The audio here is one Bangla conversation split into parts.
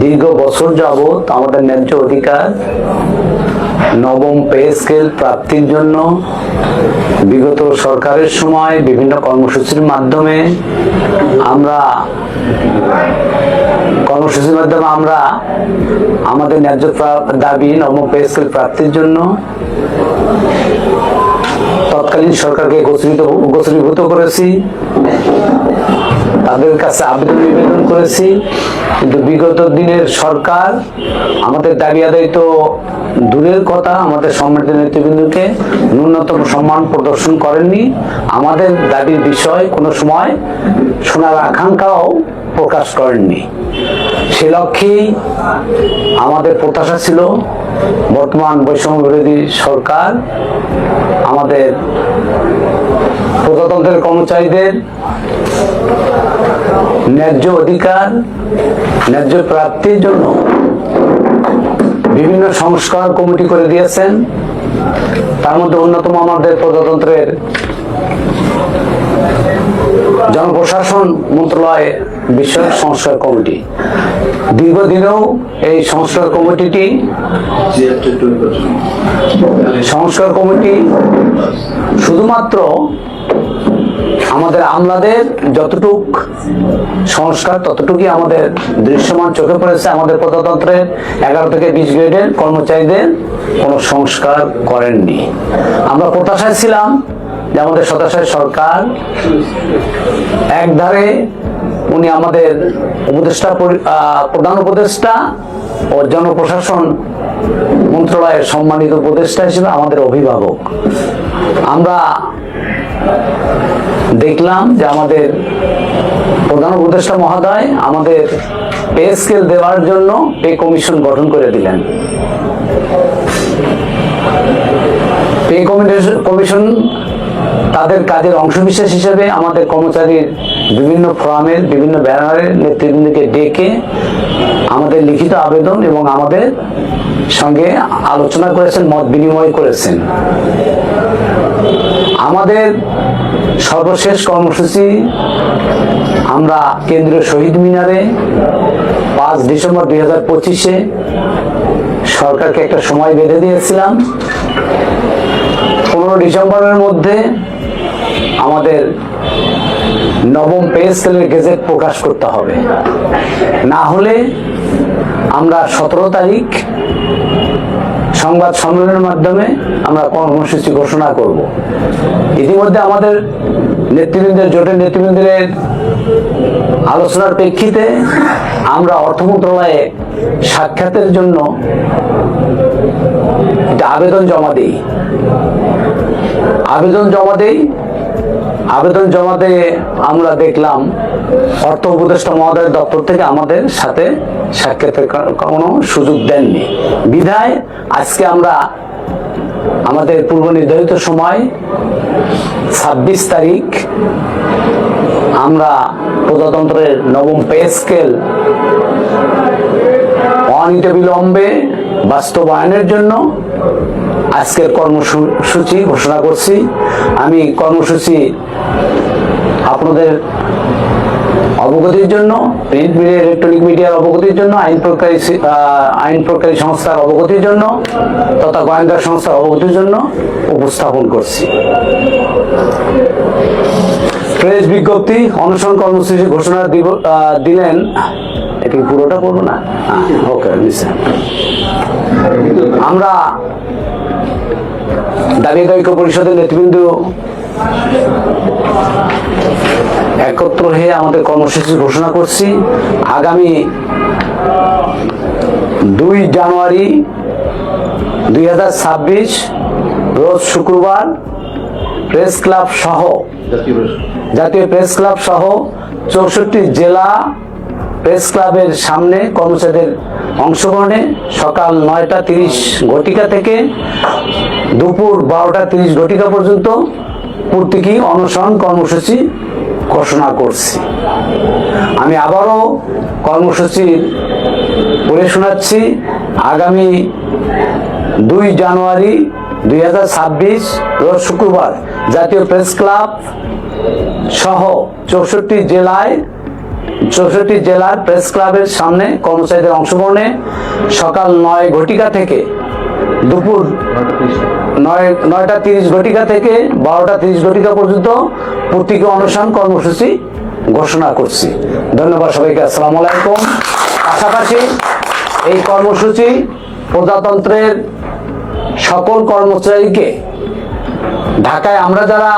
দীর্ঘ বছর যাবৎ আমাদের ন্যায্য অধিকার, নবম পে স্কেল প্রাপ্তির জন্য বিগত সরকারের সময় বিভিন্ন কর্মসূচির মাধ্যমে আমরা, কর্মসূচির মাধ্যমে আমরা আমাদের ন্যায্য দাবি নবম পে স্কেল প্রাপ্তির জন্য তৎকালীন সরকারকে গোচরীভূত করেছি। তাদের কাছে আবেদন নিবেদন করেছি, কিন্তু বিগত দিনের সরকার আমাদের দাবি আদায় তো দূরের কথা, আমাদের সম্মানিত নেতৃবৃন্দকে ন্যূনতম সম্মান প্রদর্শন করেননি। আমাদের দাবির বিষয় কোনো সময় শোনার আকাঙ্ক্ষাও প্রকাশ করেননি। সে লক্ষ্যেই আমাদের প্রত্যাশা ছিল, বর্তমান বৈষম্য বিরোধী সরকার, আমাদের প্রজাতন্ত্রের কর্মচারীদের ন্যায্য অধিকার, ন্যায্য প্রাপ্তির জন্য বিভিন্ন সংস্কার কমিটি করে দিয়েছেন। তার মধ্যে অন্যতম আমাদের প্রজাতন্ত্রের জনপ্রশাসন মন্ত্রণালয় বিষয়ক সংস্কার কমিটি। দীর্ঘদিনেও এই সংস্কার কমিটিটি সংস্কার কমিটি শুধুমাত্র আমাদের আমলাদের যতটুক সংস্কার, ততটুকুই আমাদের দৃশ্যমান চোখে পড়েছে আমাদের প্রজাতন্ত্রের এগারো থেকে বিশ গ্রেডের কর্মচারীদের কোনো সংস্কার করেননি। আমরা প্রত্যাশায় ছিলাম যে আমাদের সদাশয় সরকার একধারে উনি আমাদের উপদেষ্টা প্রধান উপদেষ্টা ও জনপ্রশাসন মন্ত্রণালয়ের সম্মানিত উপদেষ্টা হিসেবে আমাদের অভিভাবক। আমরা দেখলাম যে আমাদের প্রধান উপদেষ্টা মহোদয় আমাদের পে স্কেল দেওয়ার জন্য পে কমিশন গঠন করে দিলেন। পে কমিশন তাদের কাজের অংশবিশেষ হিসেবে আমাদের কর্মচারীর বিভিন্ন ফোরামের, বিভিন্ন ব্যানারের নেতৃবৃন্দকে ডেকে আমাদের লিখিত আবেদন এবং আমাদের সঙ্গে আলোচনা করেছেন, মত বিনিময় করেছেন। আমাদের সর্বশেষ কর্মসূচি আমরা কেন্দ্রীয় শহীদ মিনারে পাঁচ ডিসেম্বর দুই হাজার পঁচিশে সরকারকে একটা সময় বেঁধে দিয়েছিলাম। পনেরো ডিসেম্বরের মধ্যে আমাদের নবম পে স্কেলের গেজেট প্রকাশ করতে হবে। না হলে আমরা সতেরো তারিখ সংবাদ সম্মেলনের মাধ্যমে আমরা কর্মসূচি ঘোষণা করব। ইতিমধ্যে আমাদের নেতৃবৃন্দের, জোটের নেতৃবৃন্দের আলোচনার প্রেক্ষিতে আমরা অর্থ মন্ত্রণালয়ে সাক্ষাতের জন্য আবেদন জমা দিই। আবেদন জমা দেই আবেদন জমা দিয়ে আমরা দেখলাম অর্থ উপদেষ্টা মহোদয়ের দপ্তর থেকে আমাদের সাথে সাক্ষাতের কোনো সুযোগ দেননি। বিধায় আজকে আমরা আমাদের পূর্ব নির্ধারিত সময় ছাব্বিশ তারিখ আমরা প্রজাতন্ত্রের নবম পে স্কেল অনিতবিলম্বে বাস্তবায়নের জন্য আজকের কর্মসূচি ঘোষণা করছি। আমি কর্মসূচি আপনাদের অবগতির জন্য প্রিন্ট মিডিয়া ইলেকট্রনিক মিডিয়ার অবগতির জন্য, আইন প্রকারী আইন প্রকারী সংস্থার অবগতির জন্য তথা গোয়েন্দা সংস্থার অবগতির জন্য উপস্থাপন করছি। প্রেস বিজ্ঞপ্তি, অনশন কর্মসূচি ঘোষণা দিলেন। এটি পুরোটা করব না? ওকে আমরা দাবি ঐক্য পরিষদের নেতৃবৃন্দ একত্র হয়ে আমাদের কর্মসূচি ঘোষণা করছি। আগামী দুই জানুয়ারি দুই হাজার ছাব্বিশ, রোজ শুক্রবার প্রেস ক্লাব সহ, জাতীয় প্রেস ক্লাব সহ চৌষট্টি জেলা প্রেস ক্লাবের সামনে কর্মচারীদের অংশগ্রহণে সকাল নয়টা তিরিশ ঘটিকা থেকে দুপুর বারোটা তিরিশ ঘটিকা পর্যন্ত প্রতীকী অনশন কর্মসূচি ঘোষণা করছি। আমি আবারও কর্মসূচির পড়ে শোনাচ্ছি, আগামী দুই জানুয়ারি দুই হাজার ছাব্বিশ, রোজ শুক্রবার জাতীয় প্রেস ক্লাব সহ চৌষট্টি জেলায় চৌষট্টি জেলার প্রেস ক্লাবের সামনে কর্মচারীদের অংশগ্রহণে সকাল নয় ঘটিকা থেকে দুপুর নয়, নয়টা তিরিশ ঘটিকা থেকে বারোটা তিরিশ ঘটিকা পর্যন্ত প্রতীকী অনুষ্ঠান কর্মসূচি ঘোষণা করছি। ধন্যবাদ সবাইকে, আসসালামু আলাইকুম। পাশাপাশি এই কর্মসূচি প্রজাতন্ত্রের সকল কর্মচারীকে ঢাকায় আমরা যারা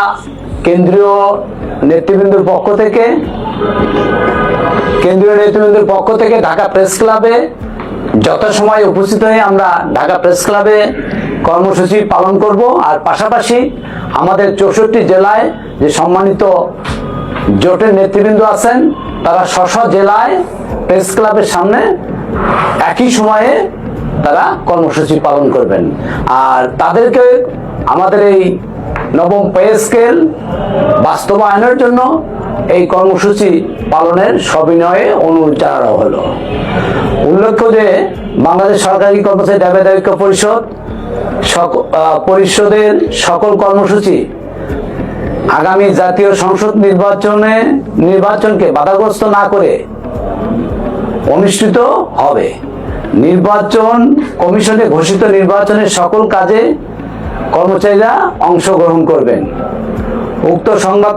কেন্দ্রীয় নেতৃবৃন্দের পক্ষ থেকে কেন্দ্রীয় নেতৃবৃন্দের পক্ষ থেকে ঢাকা প্রেস ক্লাবে যথাসময়ে উপস্থিত হয়ে আমরা ঢাকা প্রেস ক্লাবে কর্মসূচি পালন করব। আর পাশাপাশি আমাদের চৌষট্টি জেলায় যে সম্মানিত জোটের নেতৃবৃন্দ আছেন, তারা স্ব জেলায় প্রেস ক্লাবের সামনে একই সময়ে তারা কর্মসূচি পালন করবেন। আর তাদেরকে আমাদের এই নবম পে স্কেল বাস্তবায়নের জন্য এই কর্মসূচি পালনের সবিনয়ে অনুরোধ জানানো হলো। উল্লেখ্য যে, বাংলাদেশ সরকারি কর্মচারী দাবি ঐক্য পরিষদ পরিষদের সকল কর্মসূচি আগামী জাতীয় সংসদ নির্বাচনে, নির্বাচনকে বাধাগ্রস্ত না করে অনুষ্ঠিত হবে। নির্বাচন কমিশনে ঘোষিত নির্বাচনের সকল কাজে কর্মচারীরা অংশগ্রহণ করবেন। উক্ত সংবাদ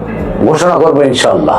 ঘোষণা করব ইনশাল্লাহ